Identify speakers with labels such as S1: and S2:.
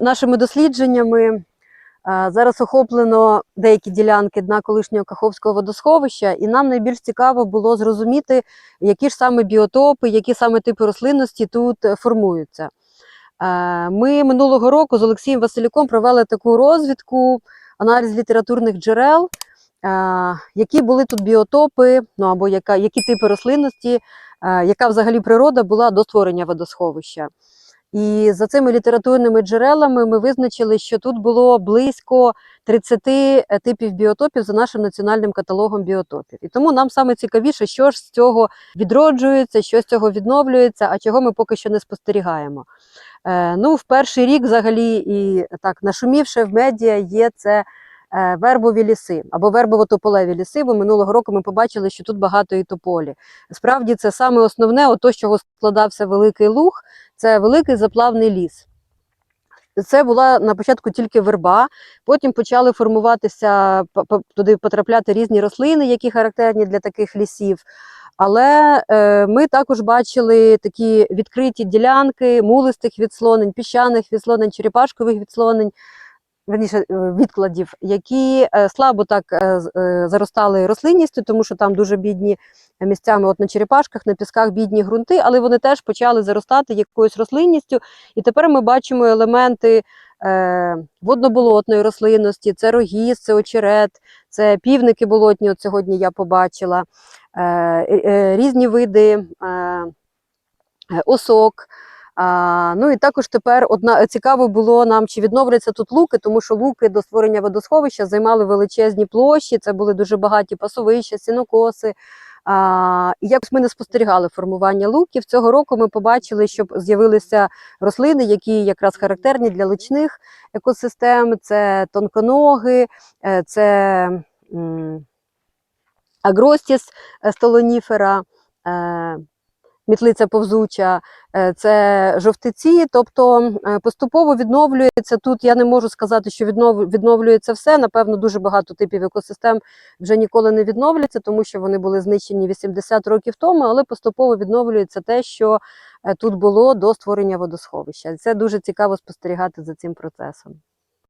S1: Нашими дослідженнями е, зараз охоплено деякі ділянки дна колишнього Каховського водосховища, і нам найбільш цікаво було зрозуміти, які ж саме біотопи, які саме типи рослинності тут е, формуються. Е, Ми минулого року з Олексієм Василюком провели таку розвідку, аналіз літературних джерел, які були тут біотопи, ну або яка, які типи рослинності, яка взагалі природа була до створення водосховища. І за цими літературними джерелами ми визначили, що тут було близько 30 типів біотопів за нашим національним каталогом біотопів. І тому нам саме цікавіше, що ж з цього відроджується, що з цього відновлюється, а чого ми поки що не спостерігаємо. Е, ну, в перший рік, взагалі, і так нашумівше в медіа є це е, вербові ліси або вербово-тополеві ліси, бо минулого року ми побачили, що тут багато і тополі. Справді, це саме основне, ото, з чого складався великий луг, це великий заплавний ліс. Це була на початку тільки верба, потім почали формуватися, туди потрапляти різні рослини, які характерні для таких лісів. Але е, ми також бачили такі відкриті ділянки мулистих відслонень, піщаних відслонень, черепашкових відслонень, верніше, е, відкладів, які е, слабо так е, заростали рослинністю, тому що там дуже бідні місцями, от на черепашках, на пісках бідні ґрунти, але вони теж почали заростати якоюсь рослинністю. І тепер ми бачимо елементи водноболотної рослинності, це рогіз, це очерет, це півники болотні. От сьогодні я побачила різні види осок. А, ну і також тепер одна цікаво було нам, чи відновляться тут луки, тому що луки до створення водосховища займали величезні площі. Це були дуже багаті пасовища, сінокоси. А, якось ми не спостерігали формування луків. Цього року ми побачили, що з'явилися рослини, які якраз характерні для личних екосистем. Це тонконоги, е, це агростіс е, столоніфера, е, мітлиця повзуча, е, це жовтиці, тобто е, поступово відновлюється тут. Я не можу сказати, що віднов- відновлюється все. Напевно, дуже багато типів екосистем вже ніколи не відновляться, тому що вони були знищені 80 років тому, але поступово відновлюється те, що е, тут було до створення водосховища. Це дуже цікаво спостерігати за цим процесом.